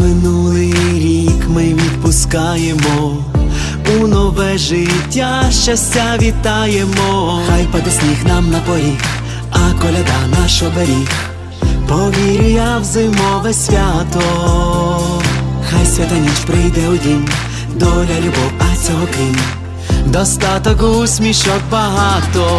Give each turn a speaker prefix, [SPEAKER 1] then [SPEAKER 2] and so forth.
[SPEAKER 1] Минулий рік ми відпускаємо. У нове життя щастя вітаємо. Хай паде сніг нам на поріг, а коляда наш оберіг. Повірю я в зимове свято. Хай свята ніч прийде у дім, доля любов, а цього крім. Достаток усмішок багато.